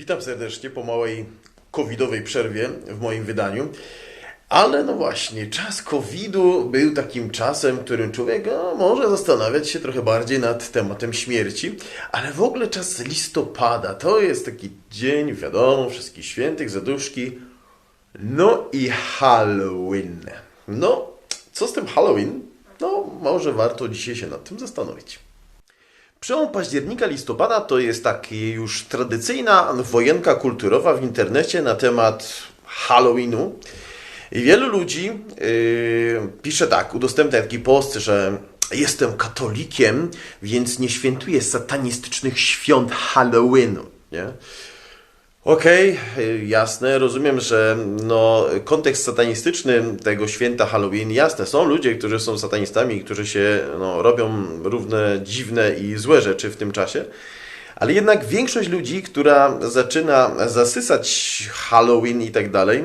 Witam serdecznie po małej covidowej przerwie w moim wydaniu. Ale no właśnie, czas covidu był takim czasem, którym człowiek no, może zastanawiać się trochę bardziej nad tematem śmierci, ale w ogóle czas listopada to jest taki dzień, wiadomo, wszystkich świętych, zaduszki, no i Halloween. No, co z tym Halloween? No, może warto dzisiaj się nad tym zastanowić. Przełom października, listopada to jest taki już tradycyjna wojenka kulturowa w internecie na temat Halloweenu. I wielu ludzi yy, pisze tak, udostępnia taki post, że jestem katolikiem, więc nie świętuję satanistycznych świąt Halloweenu. Nie? Okej, y, jasne, rozumiem, że no, kontekst satanistyczny tego święta Halloween, jasne, są ludzie, którzy są satanistami, którzy się no, robią równe dziwne i złe rzeczy w tym czasie, ale jednak większość ludzi, która zaczyna zasysać Halloween i tak dalej,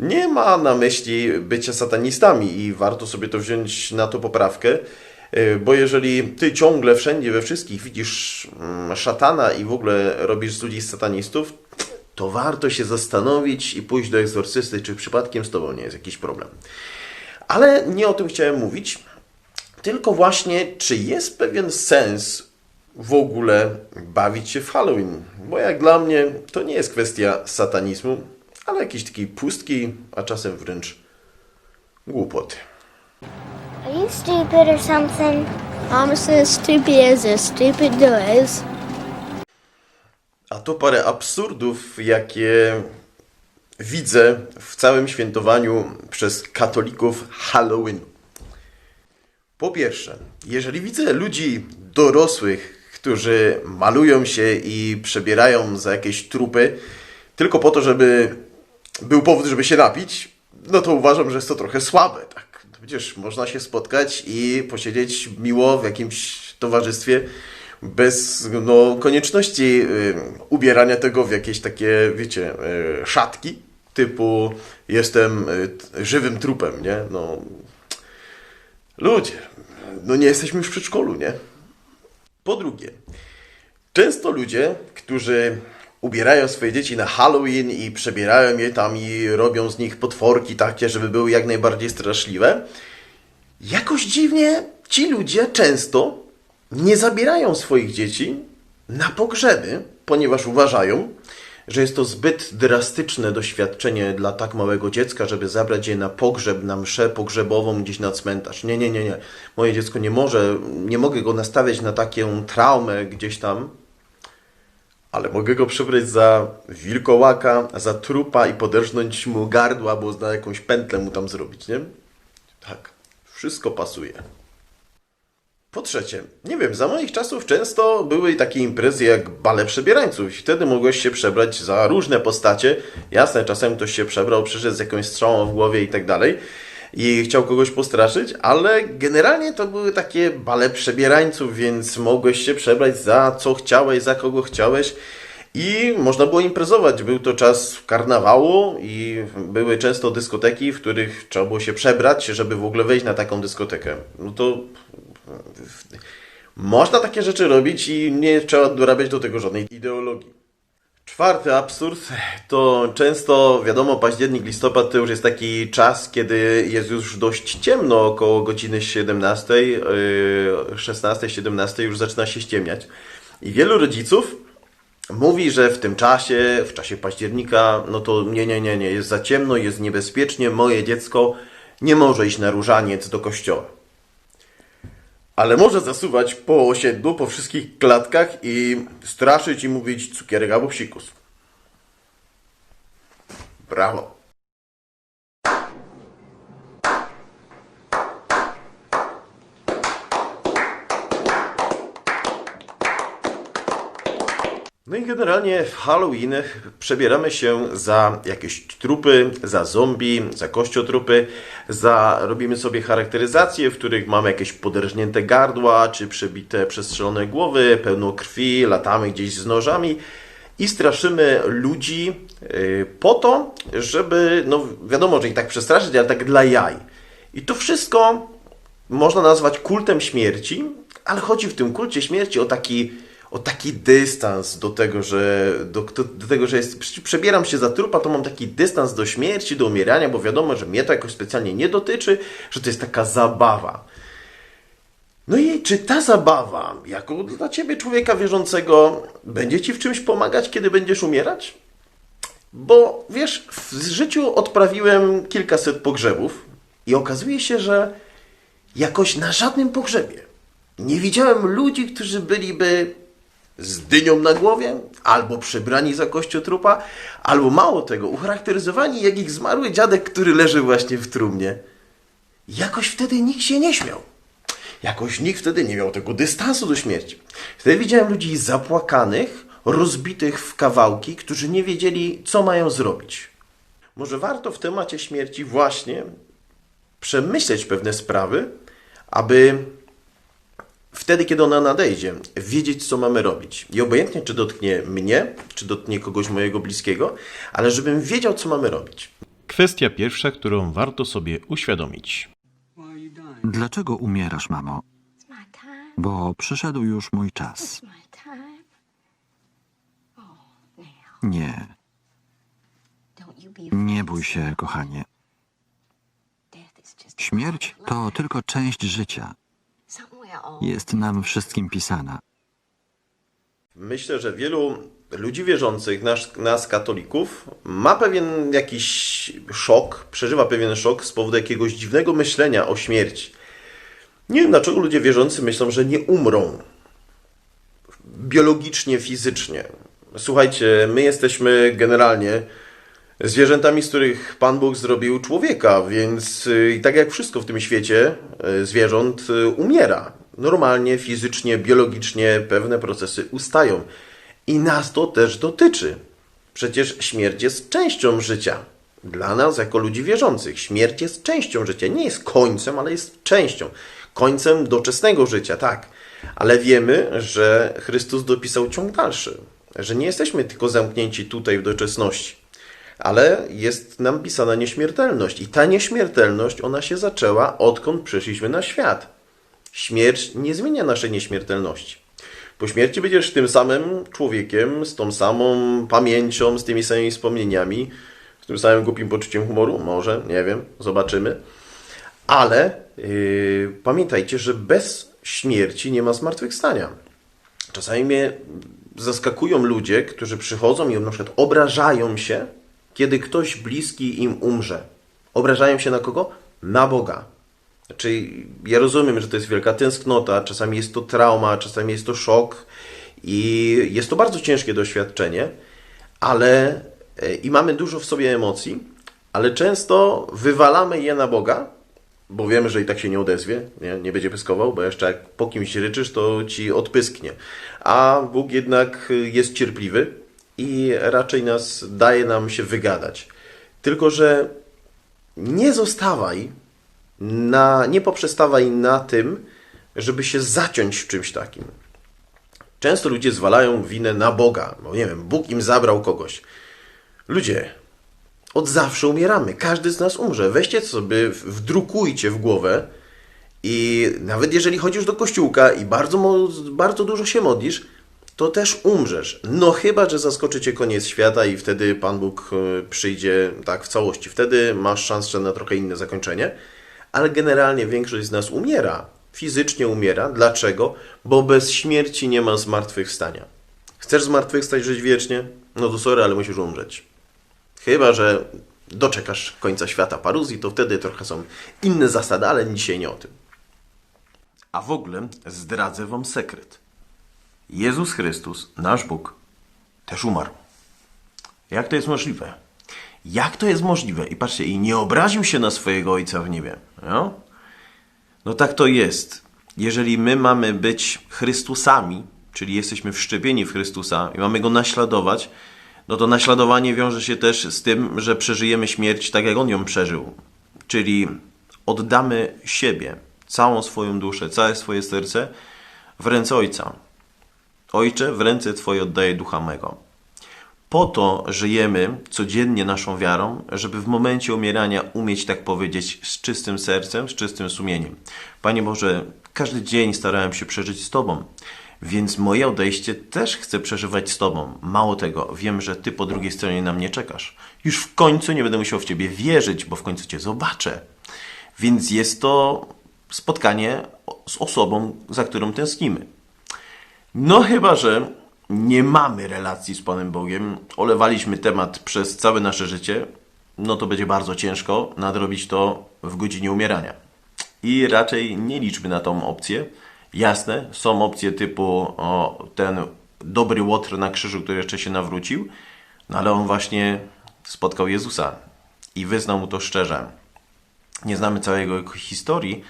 nie ma na myśli bycia satanistami i warto sobie to wziąć na to poprawkę. Y, Bo jeżeli ty ciągle wszędzie, we wszystkich widzisz mm, szatana i w ogóle robisz z ludzi satanistów, to warto się zastanowić i pójść do egzorcysty, czy przypadkiem z tobą nie jest jakiś problem. Ale nie o tym chciałem mówić, tylko właśnie, czy jest pewien sens w ogóle bawić się w Halloween? Bo jak dla mnie to nie jest kwestia satanizmu, ale jakiejś takiej pustki, a czasem wręcz głupoty. Are you stupid or something? I'm as stupid as a stupid does. A to parę absurdów, jakie widzę w całym świętowaniu przez katolików Halloween. Po pierwsze, jeżeli widzę ludzi dorosłych, którzy malują się i przebierają za jakieś trupy, tylko po to, żeby był powód, żeby się napić, no to uważam, że jest to trochę słabe. Tak? Przecież można się spotkać i posiedzieć miło w jakimś towarzystwie bez no, konieczności y, ubierania tego w jakieś takie, wiecie, y, szatki typu jestem y, żywym trupem, nie? No, ludzie, no nie jesteśmy już w przedszkolu, nie? Po drugie, często ludzie, którzy ubierają swoje dzieci na Halloween i przebierają je tam i robią z nich potworki takie, żeby były jak najbardziej straszliwe, jakoś dziwnie ci ludzie często nie zabierają swoich dzieci na pogrzeby, ponieważ uważają, że jest to zbyt drastyczne doświadczenie dla tak małego dziecka, żeby zabrać je na pogrzeb, na mszę pogrzebową gdzieś na cmentarz. Nie, nie, nie, nie. Moje dziecko nie może, nie mogę go nastawiać na taką traumę gdzieś tam, ale mogę go przebrać za wilkołaka, za trupa i poderżnąć mu gardła, albo na jakąś pętlę mu tam zrobić, nie? Tak, wszystko pasuje. Po trzecie, nie wiem, za moich czasów często były takie imprezy jak bale przebierańców. Wtedy mogłeś się przebrać za różne postacie. Jasne, czasem ktoś się przebrał, przyszedł z jakąś strzałą w głowie i tak dalej i chciał kogoś postraszyć, ale generalnie to były takie bale przebierańców, więc mogłeś się przebrać za co chciałeś, za kogo chciałeś. I można było imprezować. Był to czas karnawału i były często dyskoteki, w których trzeba było się przebrać, żeby w ogóle wejść na taką dyskotekę. No to można takie rzeczy robić i nie trzeba dorabiać do tego żadnej ideologii. Czwarty absurd to często, wiadomo, październik, listopad to już jest taki czas, kiedy jest już dość ciemno, około godziny 17, yy, 16, 17 już zaczyna się ściemniać. I wielu rodziców mówi, że w tym czasie, w czasie października, no to nie, nie, nie, nie, jest za ciemno, jest niebezpiecznie, moje dziecko nie może iść na różaniec do kościoła ale może zasuwać po osiedlu, po wszystkich klatkach i straszyć i mówić cukierek albo psikus. Brawo. No i generalnie w Halloween przebieramy się za jakieś trupy, za zombie, za kościotrupy, za robimy sobie charakteryzacje, w których mamy jakieś poderżnięte gardła, czy przebite, przestrzelone głowy, pełno krwi, latamy gdzieś z nożami i straszymy ludzi yy, po to, żeby, no wiadomo, że ich tak przestraszyć, ale tak dla jaj. I to wszystko można nazwać kultem śmierci, ale chodzi w tym kulcie śmierci o taki o taki dystans do tego, że do, do, tego, że jest, prze- przebieram się za trupa, to mam taki dystans do śmierci, do umierania, bo wiadomo, że mnie to jakoś specjalnie nie dotyczy, że to jest taka zabawa. No i czy ta zabawa, jako dla ciebie człowieka wierzącego, będzie ci w czymś pomagać, kiedy będziesz umierać? Bo wiesz, w życiu odprawiłem kilkaset pogrzebów i okazuje się, że jakoś na żadnym pogrzebie nie widziałem ludzi, którzy byliby z dynią na głowie, albo przebrani za kościotrupa, albo mało tego, ucharakteryzowani jak ich zmarły dziadek, który leży właśnie w trumnie. Jakoś wtedy nikt się nie śmiał. Jakoś nikt wtedy nie miał tego dystansu do śmierci. Wtedy widziałem ludzi zapłakanych, rozbitych w kawałki, którzy nie wiedzieli, co mają zrobić. Może warto w temacie śmierci właśnie przemyśleć pewne sprawy, aby wtedy, kiedy ona nadejdzie, wiedzieć, co mamy robić. I obojętnie, czy dotknie mnie, czy dotknie kogoś mojego bliskiego, ale żebym wiedział, co mamy robić. Kwestia pierwsza, którą warto sobie uświadomić. Dlaczego umierasz, mamo? Bo przyszedł już mój czas. Nie, nie bój się, kochanie. Śmierć to tylko część życia. Jest nam wszystkim pisana. Myślę, że wielu ludzi wierzących, nas, nas katolików, ma pewien jakiś szok, przeżywa pewien szok z powodu jakiegoś dziwnego myślenia o śmierci. Nie wiem, dlaczego ludzie wierzący myślą, że nie umrą biologicznie, fizycznie. Słuchajcie, my jesteśmy generalnie zwierzętami, z których Pan Bóg zrobił człowieka, więc y, i tak jak wszystko w tym świecie y, zwierząt y, umiera. Normalnie, fizycznie, biologicznie pewne procesy ustają. I nas to też dotyczy. Przecież śmierć jest częścią życia. Dla nas, jako ludzi wierzących, śmierć jest częścią życia. Nie jest końcem, ale jest częścią. Końcem doczesnego życia, tak. Ale wiemy, że Chrystus dopisał ciąg dalszy. Że nie jesteśmy tylko zamknięci tutaj w doczesności ale jest nam pisana nieśmiertelność. I ta nieśmiertelność, ona się zaczęła, odkąd przyszliśmy na świat. Śmierć nie zmienia naszej nieśmiertelności. Po śmierci będziesz tym samym człowiekiem, z tą samą pamięcią, z tymi samymi wspomnieniami, z tym samym głupim poczuciem humoru, może, nie wiem, zobaczymy. Ale yy, pamiętajcie, że bez śmierci nie ma zmartwychwstania. Czasami mnie zaskakują ludzie, którzy przychodzą i na przykład obrażają się, kiedy ktoś bliski im umrze. Obrażają się na kogo? Na Boga. Znaczy, ja rozumiem, że to jest wielka tęsknota, czasami jest to trauma, czasami jest to szok i jest to bardzo ciężkie doświadczenie, ale e, i mamy dużo w sobie emocji, ale często wywalamy je na Boga, bo wiemy, że i tak się nie odezwie, nie, nie będzie pyskował, bo jeszcze jak po kimś ryczysz, to ci odpysknie. A Bóg jednak jest cierpliwy i raczej nas daje nam się wygadać. Tylko, że nie zostawaj na, nie poprzestawaj na tym, żeby się zaciąć w czymś takim. Często ludzie zwalają winę na Boga, bo nie wiem, Bóg im zabrał kogoś. Ludzie, od zawsze umieramy. Każdy z nas umrze. Weźcie sobie, wdrukujcie w głowę i nawet jeżeli chodzisz do kościółka i bardzo, bardzo dużo się modlisz, to też umrzesz. No chyba, że zaskoczy cię koniec świata i wtedy Pan Bóg e, przyjdzie tak w całości. Wtedy masz szansę na trochę inne zakończenie. Ale generalnie większość z nas umiera. Fizycznie umiera. Dlaczego? Bo bez śmierci nie ma zmartwychwstania. Chcesz zmartwychwstać, żyć wiecznie? No to sorry, ale musisz umrzeć. Chyba, że doczekasz końca świata paruzji, to wtedy trochę są inne zasady, ale dzisiaj nie o tym. A w ogóle zdradzę wam sekret. Jezus Chrystus, nasz Bóg, też umarł. Jak to jest możliwe? Jak to jest możliwe? I patrzcie, i nie obraził się na swojego Ojca w niebie. No, no tak to jest. Jeżeli my mamy być Chrystusami, czyli jesteśmy wszczepieni w Chrystusa i mamy Go naśladować, no to naśladowanie wiąże się też z tym, że przeżyjemy śmierć tak, jak On ją przeżył. Czyli oddamy siebie, całą swoją duszę, całe swoje serce w ręce Ojca. Ojcze, w ręce Twoje oddaję ducha mego. Po to żyjemy codziennie naszą wiarą, żeby w momencie umierania umieć tak powiedzieć z czystym sercem, z czystym sumieniem. Panie Boże, każdy dzień starałem się przeżyć z Tobą. Więc moje odejście też chcę przeżywać z Tobą. Mało tego, wiem, że Ty po drugiej stronie na mnie czekasz. Już w końcu nie będę musiał w Ciebie wierzyć, bo w końcu Cię zobaczę. Więc jest to spotkanie z osobą, za którą tęsknimy. No chyba, że nie mamy relacji z Panem Bogiem, olewaliśmy temat przez całe nasze życie, no to będzie bardzo ciężko nadrobić to w godzinie umierania. I raczej nie liczmy na tą opcję. Jasne, są opcje typu o, ten dobry łotr na krzyżu, który jeszcze się nawrócił, no ale on właśnie spotkał Jezusa i wyznał mu to szczerze. Nie znamy całej jego historii,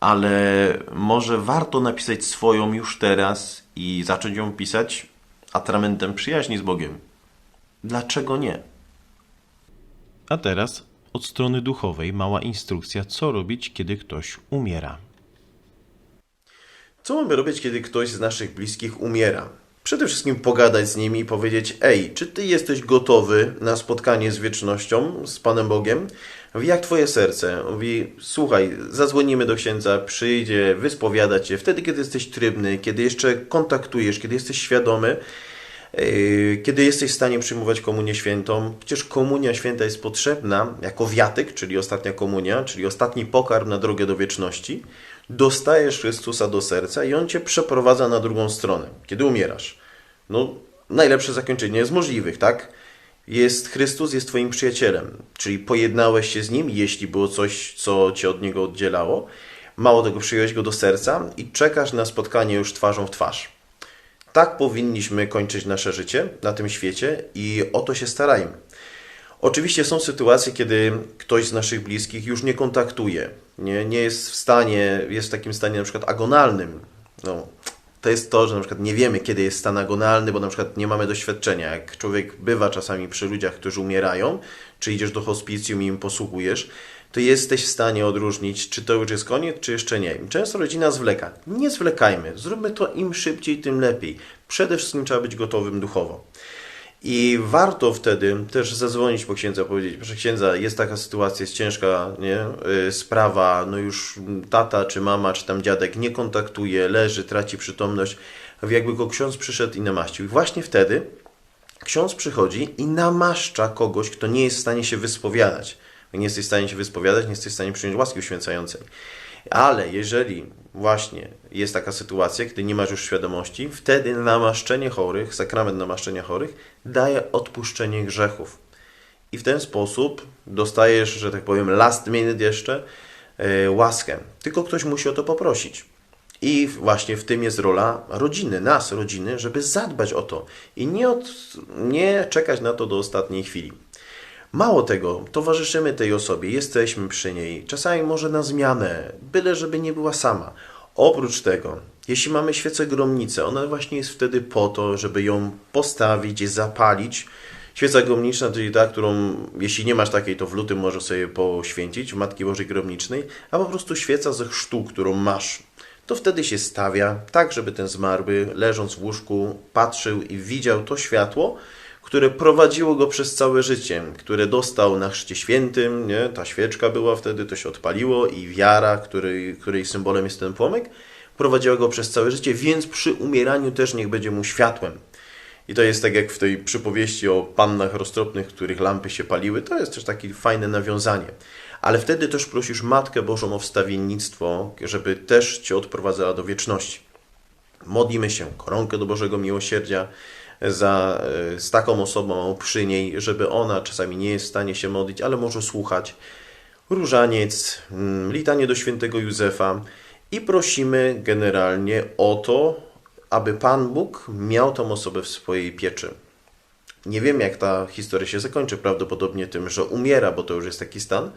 ale może warto napisać swoją już teraz i zacząć ją pisać atramentem przyjaźni z Bogiem. Dlaczego nie? A teraz od strony duchowej mała instrukcja, co robić, kiedy ktoś umiera. Co mamy robić, kiedy ktoś z naszych bliskich umiera? Przede wszystkim pogadać z nimi i powiedzieć: Ej, czy ty jesteś gotowy na spotkanie z wiecznością, z Panem Bogiem? Jak twoje serce? Mówi, słuchaj, zadzwonimy do księdza, przyjdzie, wyspowiada cię. Wtedy, kiedy jesteś trybny, kiedy jeszcze kontaktujesz, kiedy jesteś świadomy, yy, kiedy jesteś w stanie przyjmować komunię świętą. Przecież komunia święta jest potrzebna jako wiatyk, czyli ostatnia komunia, czyli ostatni pokarm na drogę do wieczności. Dostajesz Chrystusa do serca i On cię przeprowadza na drugą stronę, kiedy umierasz. No, najlepsze zakończenie jest możliwych, tak? Jest Chrystus, jest Twoim przyjacielem, czyli pojednałeś się z Nim, jeśli było coś, co Cię od Niego oddzielało. Mało tego, przyjąłeś Go do serca i czekasz na spotkanie już twarzą w twarz. Tak powinniśmy kończyć nasze życie na tym świecie i o to się starajmy. Oczywiście są sytuacje, kiedy ktoś z naszych bliskich już nie kontaktuje, nie, nie jest w stanie, jest w takim stanie na przykład agonalnym. No, to jest to, że na przykład nie wiemy, kiedy jest stan agonalny, bo na przykład nie mamy doświadczenia. Jak człowiek bywa czasami przy ludziach, którzy umierają, czy idziesz do hospicjum i im posługujesz, to jesteś w stanie odróżnić, czy to już jest koniec, czy jeszcze nie. Często rodzina zwleka. Nie zwlekajmy, zróbmy to im szybciej, tym lepiej. Przede wszystkim trzeba być gotowym duchowo. I warto wtedy też zadzwonić po księdza, powiedzieć, proszę księdza, jest taka sytuacja, jest ciężka nie? Y, sprawa, no już tata, czy mama, czy tam dziadek nie kontaktuje, leży, traci przytomność, jakby go ksiądz przyszedł i namaścił. I właśnie wtedy ksiądz przychodzi i namaszcza kogoś, kto nie jest w stanie się wyspowiadać. Nie jesteś w stanie się wyspowiadać, nie jesteś w stanie przyjąć łaski uświęcającej. Ale jeżeli właśnie jest taka sytuacja, gdy nie masz już świadomości, wtedy namaszczenie chorych, sakrament namaszczenia chorych daje odpuszczenie grzechów. I w ten sposób dostajesz, że tak powiem, last minute jeszcze yy, łaskę. Tylko ktoś musi o to poprosić. I właśnie w tym jest rola rodziny, nas, rodziny, żeby zadbać o to i nie, od, nie czekać na to do ostatniej chwili. Mało tego, towarzyszymy tej osobie, jesteśmy przy niej, czasami może na zmianę, byle żeby nie była sama. Oprócz tego, jeśli mamy świecę gromnicę, ona właśnie jest wtedy po to, żeby ją postawić, zapalić. Świeca gromniczna, czyli ta, którą, jeśli nie masz takiej, to w lutym możesz sobie poświęcić Matki Bożej Gromnicznej, a po prostu świeca ze chrztu, którą masz. To wtedy się stawia, tak żeby ten zmarły, leżąc w łóżku, patrzył i widział to światło, które prowadziło go przez całe życie, które dostał na chrzcie świętym, nie? ta świeczka była wtedy, to się odpaliło i wiara, której, której symbolem jest ten płomyk, prowadziła go przez całe życie, więc przy umieraniu też niech będzie mu światłem. I to jest tak jak w tej przypowieści o pannach roztropnych, których lampy się paliły, to jest też takie fajne nawiązanie. Ale wtedy też prosisz Matkę Bożą o wstawiennictwo, żeby też Cię odprowadzała do wieczności. Modlimy się koronkę do Bożego Miłosierdzia, za, e, z taką osobą przy niej, żeby ona czasami nie jest w stanie się modlić, ale może słuchać. Różaniec, mm, litanie do świętego Józefa i prosimy generalnie o to, aby Pan Bóg miał tą osobę w swojej pieczy. Nie wiem, jak ta historia się zakończy, prawdopodobnie tym, że umiera, bo to już jest taki stan,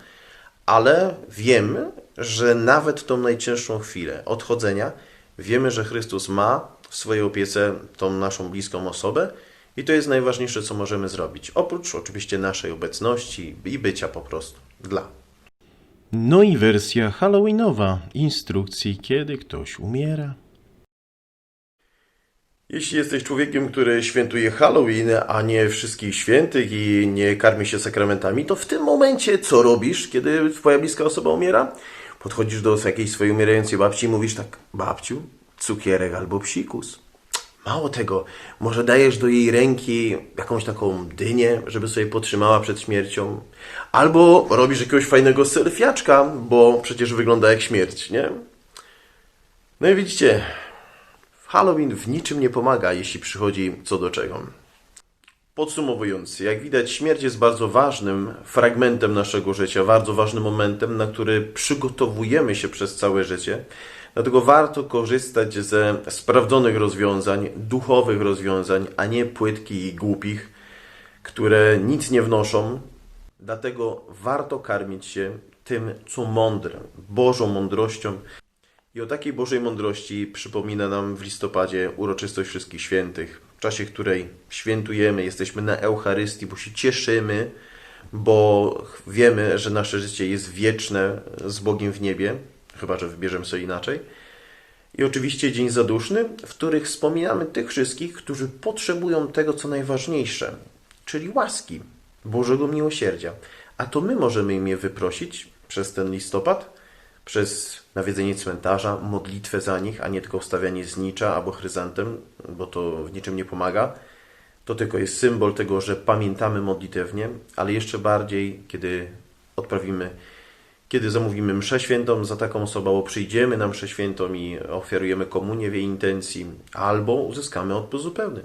ale wiemy, że nawet tą najcięższą chwilę odchodzenia, wiemy, że Chrystus ma w swojej opiece tą naszą bliską osobę i to jest najważniejsze, co możemy zrobić. Oprócz oczywiście naszej obecności i bycia po prostu dla. No i wersja halloweenowa instrukcji, kiedy ktoś umiera. Jeśli jesteś człowiekiem, który świętuje Halloween, a nie wszystkich świętych i nie karmi się sakramentami, to w tym momencie co robisz, kiedy twoja bliska osoba umiera? Podchodzisz do jakiejś swojej umierającej babci i mówisz tak, babciu, cukierek albo psikus. Mało tego, może dajesz do jej ręki jakąś taką dynię, żeby sobie potrzymała przed śmiercią. Albo robisz jakiegoś fajnego selfiaczka, bo przecież wygląda jak śmierć, nie? No i widzicie, Halloween w niczym nie pomaga, jeśli przychodzi co do czego. Podsumowując, jak widać, śmierć jest bardzo ważnym fragmentem naszego życia, bardzo ważnym momentem, na który przygotowujemy się przez całe życie. Dlatego warto korzystać ze sprawdzonych rozwiązań, duchowych rozwiązań, a nie płytkich i głupich, które nic nie wnoszą. Dlatego warto karmić się tym, co mądre, Bożą mądrością, i o takiej Bożej mądrości przypomina nam w listopadzie uroczystość Wszystkich Świętych, w czasie której świętujemy, jesteśmy na Eucharystii, bo się cieszymy, bo wiemy, że nasze życie jest wieczne z Bogiem w niebie, chyba że wybierzemy sobie inaczej. I oczywiście Dzień Zaduszny, w których wspominamy tych wszystkich, którzy potrzebują tego, co najważniejsze, czyli łaski, Bożego miłosierdzia. A to my możemy im je wyprosić przez ten listopad, przez nawiedzenie cmentarza, modlitwę za nich, a nie tylko wstawianie znicza albo chryzantem, bo to w niczym nie pomaga. To tylko jest symbol tego, że pamiętamy modlitewnie, ale jeszcze bardziej, kiedy odprawimy, kiedy zamówimy mszę świętą za taką osobę, albo przyjdziemy na mszę świętą i ofiarujemy komunię w jej intencji, albo uzyskamy odpust zupełny.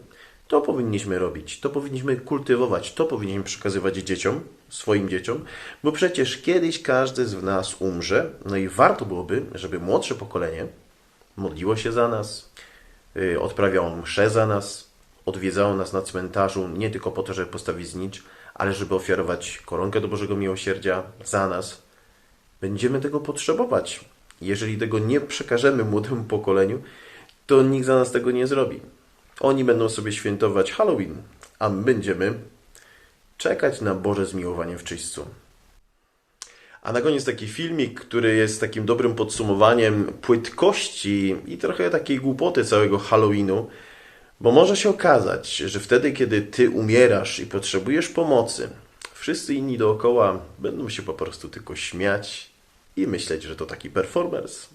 To powinniśmy robić, to powinniśmy kultywować, to powinniśmy przekazywać dzieciom, swoim dzieciom, bo przecież kiedyś każdy z nas umrze, no i warto byłoby, żeby młodsze pokolenie modliło się za nas, yy, odprawiało msze za nas, odwiedzało nas na cmentarzu nie tylko po to, żeby postawić znicz, ale żeby ofiarować koronkę do Bożego Miłosierdzia za nas. Będziemy tego potrzebować. Jeżeli tego nie przekażemy młodemu pokoleniu, to nikt za nas tego nie zrobi. Oni będą sobie świętować Halloween, a my będziemy czekać na Boże zmiłowanie w czyśćcu. A na koniec taki filmik, który jest takim dobrym podsumowaniem płytkości i trochę takiej głupoty całego Halloweenu, bo może się okazać, że wtedy, kiedy ty umierasz i potrzebujesz pomocy, wszyscy inni dookoła będą się po prostu tylko śmiać i myśleć, że to taki performers.